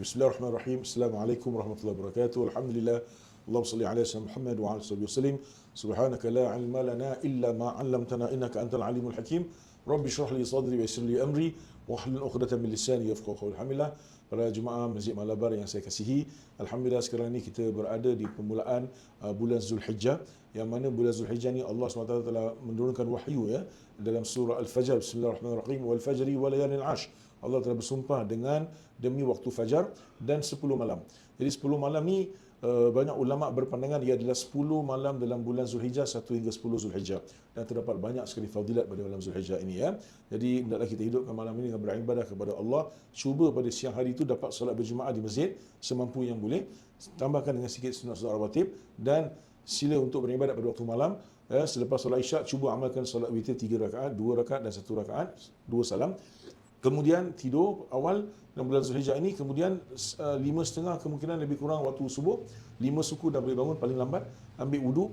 Bismillahirrahmanirrahim. Assalamualaikum warahmatullahi wabarakatuh. Alhamdulillah. اللهم صل على سيدنا محمد وعلى اله وصحبه وسلم سبحانك لا علم لنا الا ما علمتنا انك انت العليم الحكيم رب اشرح لي صدري ويسر لي امري واحلل عقدة من لساني يفقهوا قولي الحمد لله para jemaah Masjid Malabar yang saya kasihi Alhamdulillah sekarang ni kita berada di permulaan uh, bulan Zulhijjah yang mana bulan Zulhijjah ni Allah SWT telah menurunkan wahyu ya dalam surah Al-Fajr Bismillahirrahmanirrahim wal fajri wal layalil ash Allah telah bersumpah dengan demi waktu fajar dan 10 malam. Jadi 10 malam ni uh, banyak ulama berpandangan ia adalah 10 malam dalam bulan Zulhijjah 1 hingga 10 Zulhijjah dan terdapat banyak sekali fadilat pada malam Zulhijjah ini ya. Jadi hendaklah kita hidupkan malam ini dengan beribadah kepada Allah. Cuba pada siang hari itu dapat solat berjemaah di masjid semampu yang boleh. Tambahkan dengan sikit sunat-sunat rawatib dan sila untuk beribadat pada waktu malam ya, selepas solat isyak cuba amalkan solat witir 3 rakaat, 2 rakaat dan 1 rakaat, 2 salam kemudian tidur awal dalam bulan Zulhijjah ini kemudian uh, lima setengah kemungkinan lebih kurang waktu subuh. Lima suku dah boleh bangun paling lambat ambil wudu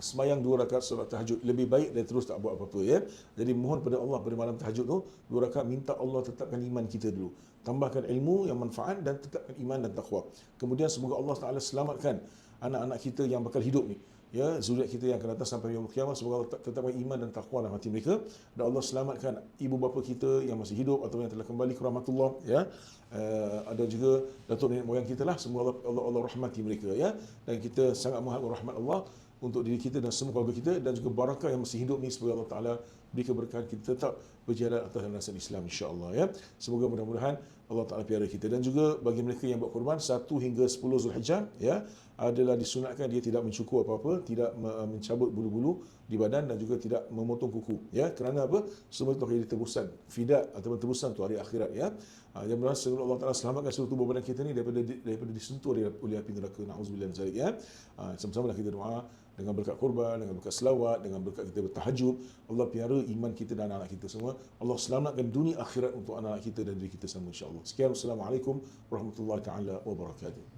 semayang dua rakaat solat tahajud. Lebih baik dan terus tak buat apa-apa ya. Jadi mohon pada Allah pada malam tahajud tu dua rakaat minta Allah tetapkan iman kita dulu. Tambahkan ilmu yang manfaat dan tetapkan iman dan takwa kemudian semoga Allah Taala selamatkan anak-anak kita yang bakal hidup ni ya zuriat kita yang akan datang sampai yaumul kiamat semoga Allah tetapkan iman dan takwa dalam hati mereka. Dan Allah selamatkan ibu bapa kita yang masih hidup atau yang telah kembali ke rahmatullah ya. Uh, ada juga datuk nenek moyang kita lah. Semoga Allah, Allah, Allah rahmati mereka ya. Dan kita sangat mengharap rahmat Allah untuk diri kita dan semua keluarga kita dan juga barakah yang masih hidup ni. Semoga Allah Taala beri keberkahan kita tetap berjalan atas landasan Islam insya-Allah ya. Semoga mudah-mudahan Allah Taala piara kita dan juga bagi mereka yang buat korban 1 hingga 10 Zulhijjah ya adalah disunatkan dia tidak mencukur apa-apa, tidak mencabut bulu-bulu di badan dan juga tidak memotong kuku ya. Kerana apa? Semua itu akan tebusan, fidak atau tebusan untuk hari akhirat ya. Ha, yang berasa semoga Allah Taala selamatkan seluruh tubuh badan kita ni daripada daripada disentuh oleh, api neraka. Nauzubillah min zalik ya. Ha, sama-sama kita doa dengan berkat korban, dengan berkat selawat, dengan berkat kita bertahajud, Allah piara iman kita dan anak-anak kita semua. Allah selamatkan dunia akhirat untuk anak-anak kita dan diri kita semua insya-Allah. Sekian Assalamualaikum warahmatullahi taala wabarakatuh.